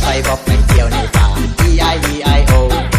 ไฟบอกไปเที่ยวในป่า E I E I O